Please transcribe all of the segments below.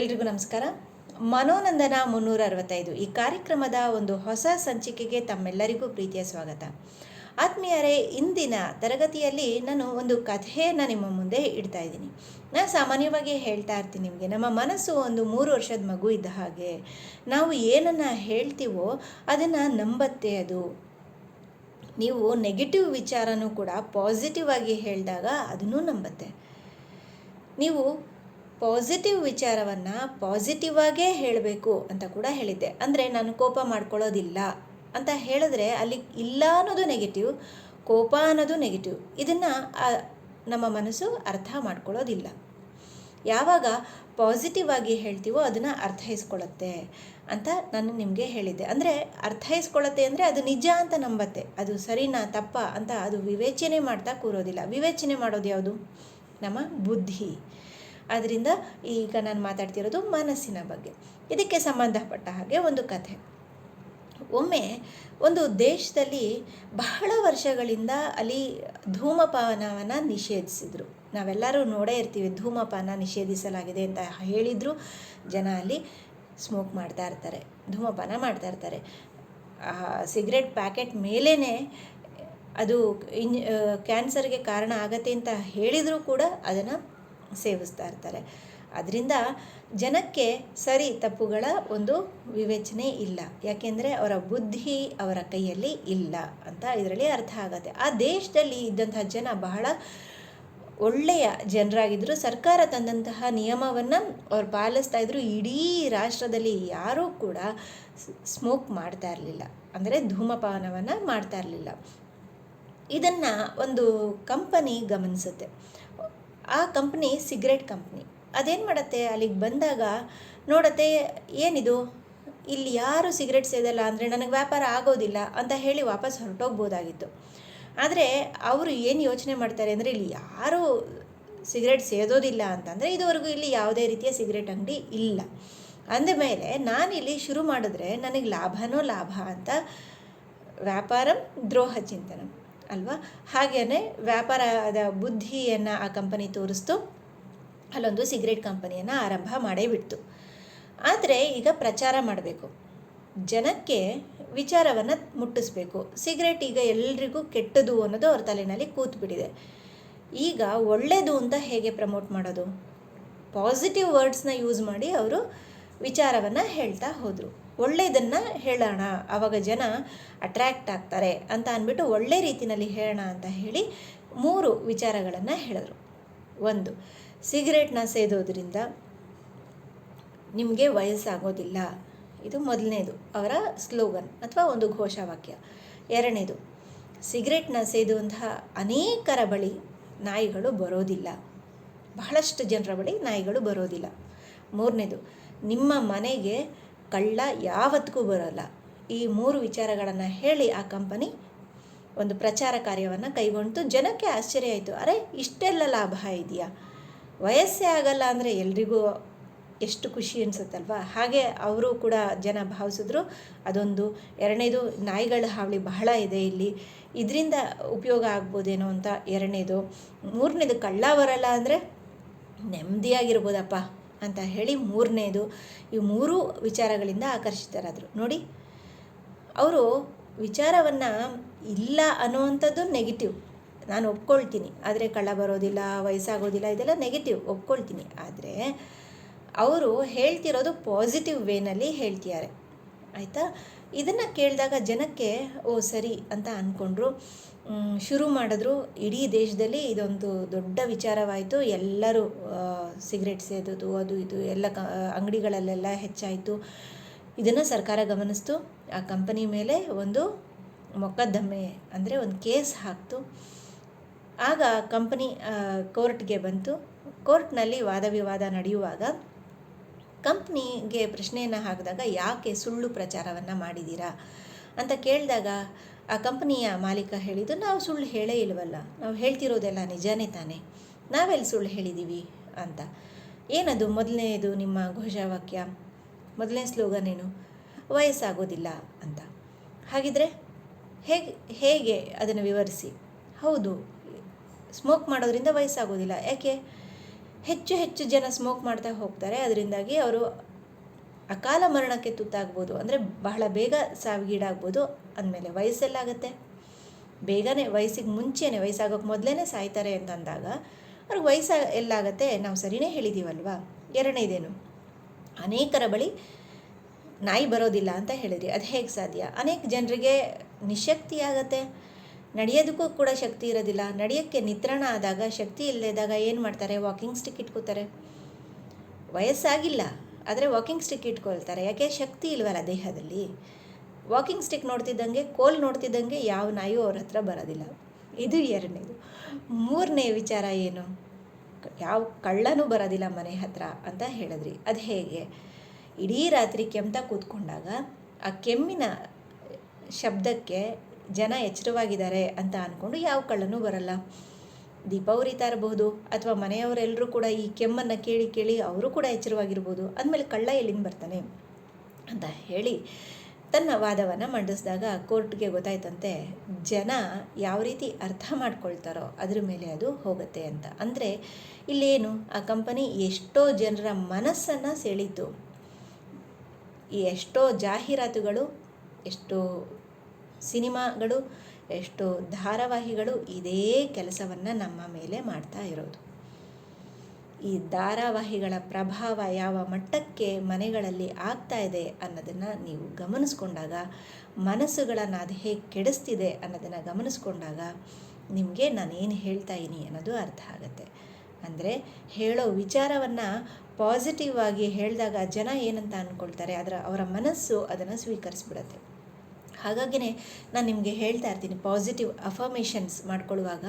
ಎಲ್ರಿಗೂ ನಮಸ್ಕಾರ. ಮನೋನಂದನ ಮುನ್ನೂರ ಅರವತ್ತೈದು ಈ ಕಾರ್ಯಕ್ರಮದ ಒಂದು ಹೊಸ ಸಂಚಿಕೆಗೆ ತಮ್ಮೆಲ್ಲರಿಗೂ ಪ್ರೀತಿಯ ಸ್ವಾಗತ. ಆತ್ಮೀಯರೇ, ಇಂದಿನ ತರಗತಿಯಲ್ಲಿ ನಾನು ಒಂದು ಕಥೆಯನ್ನು ನಿಮ್ಮ ಮುಂದೆ ಇಡ್ತಾ ಇದ್ದೀನಿ. ನಾನು ಸಾಮಾನ್ಯವಾಗಿ ಹೇಳ್ತಾ ಇರ್ತೀನಿ ನಿಮಗೆ, ನಮ್ಮ ಮನಸ್ಸು ಒಂದು ಮೂರು ವರ್ಷದ ಮಗು ಇದ್ದ ಹಾಗೆ ನಾವು ಏನನ್ನು ಹೇಳ್ತೀವೋ ಅದನ್ನು ನಂಬತ್ತೆ ಅದು. ನೀವು ನೆಗೆಟಿವ್ ವಿಚಾರನೂ ಕೂಡ ಪಾಸಿಟಿವ್ ಆಗಿ ಹೇಳಿದಾಗ ಅದನ್ನೂ ನಂಬತ್ತೆ. ನೀವು ಪಾಸಿಟಿವ್ ವಿಚಾರವನ್ನು ಪಾಸಿಟಿವ್ ಆಗೇ ಹೇಳಬೇಕು ಅಂತ ಕೂಡ ಹೇಳಿದ್ದೆ. ಅಂದರೆ ನಾನು ಕೋಪ ಮಾಡ್ಕೊಳ್ಳೋದಿಲ್ಲ ಅಂತ ಹೇಳಿದ್ರೆ ಅಲ್ಲಿ ಇಲ್ಲ ಅನ್ನೋದು ನೆಗೆಟಿವ್ ಕೋಪ ಅನ್ನೋದು ನೆಗೆಟಿವ್ ಇದನ್ನು ನಮ್ಮ ಮನಸ್ಸು ಅರ್ಥ ಮಾಡ್ಕೊಳ್ಳೋದಿಲ್ಲ. ಯಾವಾಗ ಪಾಸಿಟಿವ್ ಆಗಿ ಹೇಳ್ತೀವೋ ಅದನ್ನು ಅರ್ಥೈಸ್ಕೊಳ್ಳುತ್ತೆ ಅಂತ ನಾನು ನಿಮಗೆ ಹೇಳಿದ್ದೆ. ಅಂದರೆ ಅರ್ಥೈಸ್ಕೊಳ್ಳುತ್ತೆ ಅಂದರೆ ಅದು ನಿಜ ಅಂತ ನಂಬತ್ತೆ. ಅದು ಸರಿನಾ ತಪ್ಪ ಅಂತ ಅದು ವಿವೇಚನೆ ಮಾಡ್ತಾ ಕೂರೋದಿಲ್ಲ. ವಿವೇಚನೆ ಮಾಡೋದು ಯಾವುದು? ನಮ್ಮ ಬುದ್ಧಿ. ಆದ್ದರಿಂದ ಈಗ ನಾನು ಮಾತಾಡ್ತಿರೋದು ಮನಸ್ಸಿನ ಬಗ್ಗೆ. ಇದಕ್ಕೆ ಸಂಬಂಧಪಟ್ಟ ಹಾಗೆ ಒಂದು ಕಥೆ. ಒಮ್ಮೆ ಒಂದು ದೇಶದಲ್ಲಿ ಬಹಳ ವರ್ಷಗಳಿಂದ ಅಲ್ಲಿ ಧೂಮಪಾನವನ್ನು ನಿಷೇಧಿಸಿದರು. ನಾವೆಲ್ಲರೂ ನೋಡೇ ಇರ್ತೀವಿ, ಧೂಮಪಾನ ನಿಷೇಧಿಸಲಾಗಿದೆ ಅಂತ ಹೇಳಿದರೂ. ಜನ ಅಲ್ಲಿ ಸ್ಮೋಕ್ ಮಾಡ್ತಾ ಇರ್ತಾರೆ, ಧೂಮಪಾನ ಮಾಡ್ತಾ ಇರ್ತಾರೆ. ಸಿಗರೆಟ್ ಪ್ಯಾಕೆಟ್ ಮೇಲೇ ಅದು ಇನ್ ಕ್ಯಾನ್ಸರ್ಗೆ ಕಾರಣ ಆಗತ್ತೆ ಅಂತ ಹೇಳಿದರೂ ಕೂಡ ಅದನ್ನು ಸೇವಿಸ್ತಾ ಇರ್ತಾರೆ. ಅದರಿಂದ ಜನಕ್ಕೆ ಸರಿ ತಪ್ಪುಗಳ ಒಂದು ವಿವೇಚನೆ ಇಲ್ಲ. ಯಾಕೆಂದರೆ ಅವರ ಬುದ್ಧಿ ಅವರ ಕೈಯಲ್ಲಿ ಇಲ್ಲ ಅಂತ ಇದರಲ್ಲಿ ಅರ್ಥ ಆಗುತ್ತೆ. ಆ ದೇಶದಲ್ಲಿ ಇದ್ದಂತಹ ಜನ ಬಹಳ ಒಳ್ಳೆಯ ಜನರಾಗಿದ್ದರು ಸರ್ಕಾರ ತಂದಂತಹ ನಿಯಮವನ್ನು ಅವ್ರು ಪಾಲಿಸ್ತಾ ಇದ್ರು. ಇಡೀ ರಾಷ್ಟ್ರದಲ್ಲಿ ಯಾರೂ ಕೂಡ ಸ್ಮೋಕ್ ಮಾಡ್ತಾ ಇರಲಿಲ್ಲ. ಅಂದರೆ ಧೂಮಪಾನವನ್ನು ಮಾಡ್ತಾ ಇರಲಿಲ್ಲ. ಇದನ್ನು ಒಂದು ಕಂಪನಿ ಗಮನಿಸುತ್ತೆ. ಆ ಕಂಪ್ನಿ ಸಿಗರೇಟ್ ಕಂಪ್ನಿ. ಅದೇನು ಮಾಡುತ್ತೆ? ಅಲ್ಲಿಗೆ ಬಂದಾಗ ನೋಡತ್ತೆ, ಏನಿದು? ಇಲ್ಲಿ ಯಾರು ಸಿಗರೇಟ್ ಸೇದಲ್ಲ ಅಂದರೆ ನನಗೆ ವ್ಯಾಪಾರ ಆಗೋದಿಲ್ಲ ಅಂತ ಹೇಳಿ ವಾಪಸ್ ಹೊರಟೋಗ್ಬೋದಾಗಿತ್ತು. ಆದರೆ ಅವರು ಏನು ಯೋಚನೆ ಮಾಡ್ತಾರೆ ಅಂದರೆ ಇಲ್ಲಿ ಯಾರೂ ಸಿಗರೇಟ್ ಸೇದೋದಿಲ್ಲ ಅಂತಂದರೆ ಇದುವರೆಗೂ ಇಲ್ಲಿ ಯಾವುದೇ ರೀತಿಯ ಸಿಗರೆಟ್ ಅಂಗಡಿ ಇಲ್ಲ. ಅಂದಮೇಲೆ ನಾನಿಲ್ಲಿ ಶುರು ಮಾಡಿದ್ರೆ ನನಗೆ ಲಾಭನೋ ಲಾಭ ಅಂತ ವ್ಯಾಪಾರಂ ದ್ರೋಹ ಚಿಂತನ. ಅಲ್ವಾ? ಹಾಗೆಯೇ ವ್ಯಾಪಾರದ ಬುದ್ಧಿಯನ್ನು ಆ ಕಂಪನಿ ತೋರಿಸ್ತು. ಅಲ್ಲೊಂದು ಸಿಗರೇಟ್ ಕಂಪನಿಯನ್ನು ಆರಂಭ ಮಾಡೇ ಬಿಡ್ತು. ಆದರೆ ಈಗ ಪ್ರಚಾರ ಮಾಡಬೇಕು. ಜನಕ್ಕೆ ವಿಚಾರವನ್ನು ಮುಟ್ಟಿಸ್ಬೇಕು. ಸಿಗರೇಟ್ ಈಗ ಎಲ್ರಿಗೂ ಕೆಟ್ಟದು ಅನ್ನೋದು ಅವ್ರ ತಲೆಯಲ್ಲಿ ಕೂತ್ಬಿಟ್ಟಿದೆ. ಈಗ ಒಳ್ಳೆಯದು ಅಂತ ಹೇಗೆ ಪ್ರಮೋಟ್ ಮಾಡೋದು? ಪಾಸಿಟಿವ್ ವರ್ಡ್ಸ್ನ ಯೂಸ್ ಮಾಡಿ ಅವರು ವಿಚಾರವನ್ನು ಹೇಳ್ತಾ ಹೋದರು. ಒಳ್ಳೆಯದನ್ನು ಹೇಳೋಣ. ಆವಾಗ ಜನ ಅಟ್ರ್ಯಾಕ್ಟ್ ಆಗ್ತಾರೆ ಅಂತ ಅಂದ್ಬಿಟ್ಟು ಒಳ್ಳೆ ರೀತಿಯಲ್ಲಿ ಹೇಳೋಣ ಅಂತ ಹೇಳಿ ಮೂರು ವಿಚಾರಗಳನ್ನು ಹೇಳಿದ್ರು. ಒಂದು, ಸಿಗರೇಟ್ನ ಸೇದೋದ್ರಿಂದ ನಿಮಗೆ ವಯಸ್ಸಾಗೋದಿಲ್ಲ. ಇದು ಮೊದಲನೇದು, ಅವರ ಸ್ಲೋಗನ್ ಅಥವಾ ಒಂದು ಘೋಷವಾಕ್ಯ. ಎರಡನೇದು, ಸಿಗರೇಟ್ನ ಸೇದುವಂತಹ ಅನೇಕರ ಬಳಿ ನಾಯಿಗಳು ಬರೋದಿಲ್ಲ. ಬಹಳಷ್ಟು ಜನರ ಬಳಿ ನಾಯಿಗಳು ಬರೋದಿಲ್ಲ. ಮೂರನೇದು, ನಿಮ್ಮ ಮನೆಗೆ ಕಳ್ಳ ಯಾವತ್ತಿಗೂ ಬರೋಲ್ಲ. ಈ ಮೂರು ವಿಚಾರಗಳನ್ನು ಹೇಳಿ ಆ ಕಂಪನಿ ಒಂದು ಪ್ರಚಾರ ಕಾರ್ಯವನ್ನು ಕೈಗೊಂಡಿತು ಜನಕ್ಕೆ ಆಶ್ಚರ್ಯ ಆಯಿತು. ಅರೆ, ಇಷ್ಟೆಲ್ಲ ಲಾಭ ಇದೆಯಾ? ವಯಸ್ಸೇ ಆಗಲ್ಲ ಅಂದರೆ ಎಲ್ರಿಗೂ ಎಷ್ಟು ಖುಷಿ ಅನಿಸುತ್ತಲ್ವ? ಹಾಗೆ ಅವರು ಕೂಡ ಜನ ಭಾವಿಸಿದ್ರು, ಅದೊಂದು ಎರಡನೇದು ನಾಯಿಗಳ ಹಾವಳಿ ಬಹಳ ಇದೆ ಇಲ್ಲಿ. ಇದರಿಂದ ಉಪಯೋಗ ಆಗ್ಬೋದೇನೋ ಅಂತ ಎರಡನೇದು. ಮೂರನೇದು ಕಳ್ಳ ಬರಲ್ಲ ಅಂದರೆ ನೆಮ್ಮದಿಯಾಗಿರ್ಬೋದಪ್ಪ. ಅಂತ ಹೇಳಿ ಮೂರನೇದು ಈ ಮೂರು ವಿಚಾರಗಳಿಂದ ಆಕರ್ಷಿತರಾದರು. ನೋಡಿ, ಅವರು ವಿಚಾರವನ್ನು ಇಲ್ಲ ಅನ್ನುವಂಥದ್ದು ನೆಗೆಟಿವ್ ನಾನು ಒಪ್ಕೊಳ್ತೀನಿ. ಆದರೆ ಕಳ್ಳ ಬರೋದಿಲ್ಲ, ವಯಸ್ಸಾಗೋದಿಲ್ಲ, ಇದೆಲ್ಲ ನೆಗೆಟಿವ್ ಒಪ್ಕೊಳ್ತೀನಿ. ಆದರೆ ಅವರು ಹೇಳ್ತಿರೋದು ಪಾಸಿಟಿವ್ ವೇನಲ್ಲಿ ಹೇಳ್ತಿದ್ದಾರೆ. ಆಯಿತಾ? ಇದನ್ನು ಕೇಳಿದಾಗ ಜನಕ್ಕೆ, ಓ ಸರಿ ಅಂತ ಅಂದ್ಕೊಂಡ್ರು ಶುರು ಮಾಡಿದ್ರು. ಇಡೀ ದೇಶದಲ್ಲಿ ಇದೊಂದು ದೊಡ್ಡ ವಿಚಾರವಾಯಿತು. ಎಲ್ಲರೂ ಸಿಗರೇಟ್ ಸೇದೋದು, ಅದು ಇದು, ಎಲ್ಲ ಕ, ಅಂಗಡಿಗಳಲ್ಲೆಲ್ಲ ಹೆಚ್ಚಾಯಿತು. ಇದನ್ನು ಸರ್ಕಾರ ಗಮನಿಸ್ತು. ಆ ಕಂಪನಿ ಮೇಲೆ ಒಂದು ಮೊಕದ್ದಮೆ, ಅಂದರೆ ಒಂದು ಕೇಸ್ ಹಾಕ್ತು. ಆಗ ಕಂಪನಿ ಕೋರ್ಟ್ಗೆ ಬಂತು. ಕೋರ್ಟ್ನಲ್ಲಿ ವಾದ ವಿವಾದ ನಡೆಯುವಾಗ ಕಂಪ್ನಿಗೆ ಪ್ರಶ್ನೆಯನ್ನು ಹಾಕಿದಾಗ ಯಾಕೆ ಸುಳ್ಳು ಪ್ರಚಾರವನ್ನು ಮಾಡಿದ್ದೀರಾ ಅಂತ ಕೇಳಿದಾಗ ಆ ಕಂಪನಿಯ ಮಾಲೀಕ ಹೇಳಿದ್ದು, ನಾವು ಸುಳ್ಳು ಹೇಳೇ ಇಲ್ವಲ್ಲ. ನಾವು ಹೇಳ್ತಿರೋದೆಲ್ಲ ನಿಜಾನೇ ತಾನೇ. ನಾವೆಲ್ಲಿ ಸುಳ್ಳು ಹೇಳಿದ್ದೀವಿ ಅಂತ. ಏನದು ಮೊದಲನೇದು ನಿಮ್ಮ ಘೋಷವಾಕ್ಯ? ಮೊದಲನೇ ಸ್ಲೋಗನ್ ಏನು? ವಯಸ್ಸಾಗೋದಿಲ್ಲ ಅಂತ. ಹಾಗಿದ್ರೆ ಹೇಗೆ ಹೇಗೆ ಅದನ್ನು ವಿವರಿಸಿ? ಹೌದು, ಸ್ಮೋಕ್ ಮಾಡೋದ್ರಿಂದ ವಯಸ್ಸಾಗೋದಿಲ್ಲ. ಯಾಕೆ? ಹೆಚ್ಚು ಹೆಚ್ಚು ಜನ ಸ್ಮೋಕ್ ಮಾಡ್ತಾ ಹೋಗ್ತಾರೆ. ಅದರಿಂದಾಗಿ ಅವರು ಅಕಾಲ ಮರಣಕ್ಕೆ ತುತ್ತಾಗ್ಬೋದು. ಅಂದರೆ ಬಹಳ ಬೇಗ ಸಾವಿಗೀಡಾಗ್ಬೋದು ಅಂದಮೇಲೆ ವಯಸ್ಸೆಲ್ಲಾಗುತ್ತೆ. ಬೇಗನೆ ವಯಸ್ಸಿಗೆ ಮುಂಚೆನೇ ವಯಸ್ಸಾಗೋಕ್ಕೆ ಮೊದಲೇ ಸಾಯ್ತಾರೆ ಅಂತಂದಾಗ ಅವ್ರಿಗೆ ವಯಸ್ಸು ಎಲ್ಲಾಗತ್ತೆ ನಾವು ಸರಿನೇ ಹೇಳಿದ್ದೀವಲ್ವಾ ಎರಡನೇದೇನು? ಅನೇಕರ ಬಳಿ ನಾಯಿ ಬರೋದಿಲ್ಲ ಅಂತ ಹೇಳಿದ್ರಿ. ಅದು ಹೇಗೆ ಸಾಧ್ಯ? ಅನೇಕ ಜನರಿಗೆ ನಿಶಕ್ತಿ ಆಗತ್ತೆ. ನಡೆಯೋದಕ್ಕೂ ಕೂಡ ಶಕ್ತಿ ಇರೋದಿಲ್ಲ. ನಡೆಯೋಕ್ಕೆ ನಿತ್ರಣ ಆದಾಗ, ಶಕ್ತಿ ಇಲ್ಲದಾಗ ಏನು ಮಾಡ್ತಾರೆ? ವಾಕಿಂಗ್ ಸ್ಟಿಕ್ ಇಟ್ಕೋತಾರೆ. ವಯಸ್ಸಾಗಿಲ್ಲ, ಆದರೆ ವಾಕಿಂಗ್ ಸ್ಟಿಕ್ ಇಟ್ಕೊಳ್ತಾರೆ. ಯಾಕೆ? ಶಕ್ತಿ ಇಲ್ವಲ್ಲ ದೇಹದಲ್ಲಿ. ವಾಕಿಂಗ್ ಸ್ಟಿಕ್ ನೋಡ್ತಿದ್ದಂಗೆ, ಕೋಲ್ ನೋಡ್ತಿದ್ದಂಗೆ ಯಾವ ನಾಯಿಯೂ ಅವ್ರ ಹತ್ರ ಬರೋದಿಲ್ಲ. ಇದು ಎರಡನೇದು. ಮೂರನೇ ವಿಚಾರ ಏನು? ಯಾವ ಕಳ್ಳನೂ ಬರೋದಿಲ್ಲ ಮನೆ ಹತ್ರ ಅಂತ ಹೇಳಿದ್ರಿ. ಅದು ಹೇಗೆ? ಇಡೀ ರಾತ್ರಿ ಕೆಮ್ತಾ ಕೂತ್ಕೊಂಡಾಗ ಆ ಕೆಮ್ಮಿನ ಶಬ್ದಕ್ಕೆ ಜನ ಎಚ್ಚರವಾಗಿದ್ದಾರೆ ಅಂತ ಅಂದ್ಕೊಂಡು ಯಾವ ಕಳ್ಳನೂ ಬರಲ್ಲ. ಉರಿತಾ ಇರಬಹುದು ಅಥವಾ ಮನೆಯವರೆಲ್ಲರೂ ಕೂಡ ಈ ಕೆಮ್ಮನ್ನು ಕೇಳಿ ಕೇಳಿ ಅವರು ಕೂಡ ಎಚ್ಚರವಾಗಿರ್ಬೋದು. ಅಂದಮೇಲೆ ಕಳ್ಳ ಎಲ್ಲಿಂದ ಬರ್ತಾನೆ ಅಂತ ಹೇಳಿ ತನ್ನ ವಾದವನ್ನು ಮಂಡಿಸಿದಾಗ ಕೋರ್ಟ್ಗೆ ಗೊತ್ತಾಯ್ತಂತೆ ಜನ ಯಾವ ರೀತಿ ಅರ್ಥ ಮಾಡ್ಕೊಳ್ತಾರೋ ಅದ್ರ ಮೇಲೆ ಅದು ಹೋಗುತ್ತೆ ಅಂತ. ಅಂದರೆ ಇಲ್ಲೇನು, ಆ ಕಂಪನಿ ಎಷ್ಟೋ ಜನರ ಮನಸ್ಸನ್ನು ಸೆಳೀತು. ಎಷ್ಟೋ ಜಾಹೀರಾತುಗಳು, ಎಷ್ಟೋ ಸಿನಿಮಾಗಳು, ಎಷ್ಟು ಧಾರಾವಾಹಿಗಳು ಇದೇ ಕೆಲಸವನ್ನು ನಮ್ಮ ಮೇಲೆ ಮಾಡ್ತಾ ಇರೋದು. ಈ ಧಾರಾವಾಹಿಗಳ ಪ್ರಭಾವ ಯಾವ ಮಟ್ಟಕ್ಕೆ ಮನೆಗಳಲ್ಲಿ ಆಗ್ತಾ ಇದೆ ಅನ್ನೋದನ್ನು ನೀವು ಗಮನಿಸ್ಕೊಂಡಾಗ ಮನಸ್ಸುಗಳನ್ನು ಅದು ಹೇಗೆ ಕೆಡಿಸ್ತಿದೆ ಅನ್ನೋದನ್ನು ಗಮನಿಸ್ಕೊಂಡಾಗ ನಿಮಗೆ ನಾನೇನು ಹೇಳ್ತಾ ಇದ್ದೀನಿ ಅನ್ನೋದು ಅರ್ಥ ಆಗುತ್ತೆ. ಅಂದರೆ ಹೇಳೋ ವಿಚಾರವನ್ನು ಪಾಸಿಟಿವ್ ಆಗಿ ಹೇಳಿದಾಗ ಜನ ಏನಂತ ಅಂದ್ಕೊಳ್ತಾರೆ ಅದರ ಅವರ ಮನಸ್ಸು ಅದನ್ನು ಸ್ವೀಕರಿಸ್ಬಿಡತ್ತೆ. ಹಾಗಾಗಿನೇ ನಾನು ನಿಮಗೆ ಹೇಳ್ತಾ ಇರ್ತೀನಿ ಪಾಸಿಟಿವ್ ಅಫರ್ಮೇಷನ್ಸ್ ಮಾಡ್ಕೊಳ್ಳುವಾಗ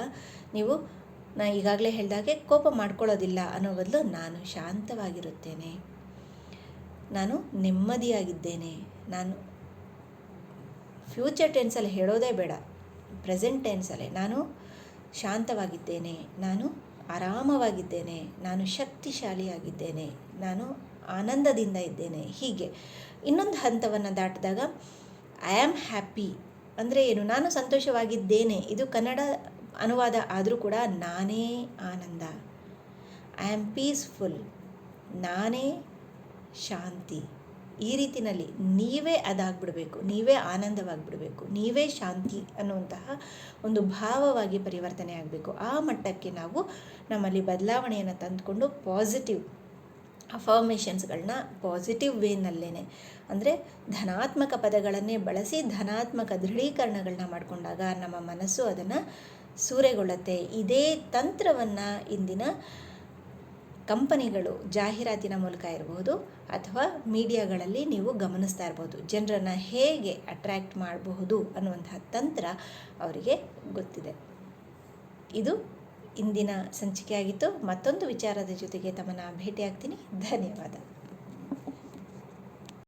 ನೀವು, ನಾ ಈಗಾಗಲೇ ಹೇಳಿದಾಗೆ ಕೋಪ ಮಾಡ್ಕೊಳ್ಳೋದಿಲ್ಲ ಅನ್ನೋ ಬದಲು ನಾನು ಶಾಂತವಾಗಿರುತ್ತೇನೆ. ನಾನು ನೆಮ್ಮದಿಯಾಗಿದ್ದೇನೆ. ನಾನು ಫ್ಯೂಚರ್ ಟೆನ್ಸಲ್ಲಿ ಹೇಳೋದೇ ಬೇಡ. ಪ್ರೆಸೆಂಟ್ ಟೆನ್ಸಲ್ಲೇ ನಾನು ಶಾಂತವಾಗಿದ್ದೇನೆ. ನಾನು ಆರಾಮವಾಗಿದ್ದೇನೆ. ನಾನು ಶಕ್ತಿಶಾಲಿಯಾಗಿದ್ದೇನೆ. ನಾನು ಆನಂದದಿಂದ ಇದ್ದೇನೆ. ಹೀಗೆ ಇನ್ನೊಂದು ಹಂತವನ್ನು ದಾಟಿದಾಗ ಐ ಆಮ್ ಹ್ಯಾಪಿ ಅಂದರೆ ಏನು? ನಾನು ಸಂತೋಷವಾಗಿದ್ದೇನೆ. ಇದು ಕನ್ನಡ ಅನುವಾದ ಆದರೂ ಕೂಡ ನಾನೇ ಆನಂದ. ಐ ಆಮ್ ಪೀಸ್ಫುಲ್ ನಾನೇ ಶಾಂತಿ. ಈ ರೀತಿಯಲ್ಲಿ ನೀವೇ ಅದಾಗ್ಬಿಡಬೇಕು. ನೀವೇ ಆನಂದವಾಗಿಬಿಡಬೇಕು. ನೀವೇ ಶಾಂತಿ ಅನ್ನುವಂತಹ ಒಂದು ಭಾವವಾಗಿ ಪರಿವರ್ತನೆ ಆಗಬೇಕು. ಆ ಮಟ್ಟಕ್ಕೆ ನಾವು ನಮ್ಮಲ್ಲಿ ಬದಲಾವಣೆಯನ್ನು ತಂದುಕೊಂಡು ಪಾಸಿಟಿವ್ ಅಫರ್ಮೇಷನ್ಸ್ಗಳನ್ನ ಪಾಸಿಟಿವ್ ವೇನಲ್ಲೇ ಅಂದರೆ ಧನಾತ್ಮಕ ಪದಗಳನ್ನೇ ಬಳಸಿ ಧನಾತ್ಮಕ ದೃಢೀಕರಣಗಳನ್ನ ಮಾಡಿಕೊಂಡಾಗ ನಮ್ಮ ಮನಸ್ಸು ಅದನ್ನು ಸೂರೆಗೊಳ್ಳುತ್ತೆ. ಇದೇ ತಂತ್ರವನ್ನು ಇಂದಿನ ಕಂಪನಿಗಳು ಜಾಹೀರಾತಿನ ಮೂಲಕ ಇರಬಹುದು ಅಥವಾ ಮೀಡಿಯಾಗಳಲ್ಲಿ ನೀವು ಗಮನಿಸ್ತಾ ಇರ್ಬೋದು ಜನರನ್ನು ಹೇಗೆ ಅಟ್ರ್ಯಾಕ್ಟ್ ಮಾಡಬಹುದು ಅನ್ನುವಂತಹ ತಂತ್ರ ಅವರಿಗೆ ಗೊತ್ತಿದೆ. ಇದು ಇಂದಿನ ಸಂಚಿಕೆಯಾಗಿತ್ತು ಮತ್ತೊಂದು ವಿಚಾರದ ಜೊತೆಗೆ ತಮ್ಮನ್ನು ಭೇಟಿಯಾಗ್ತೀನಿ. ಧನ್ಯವಾದ.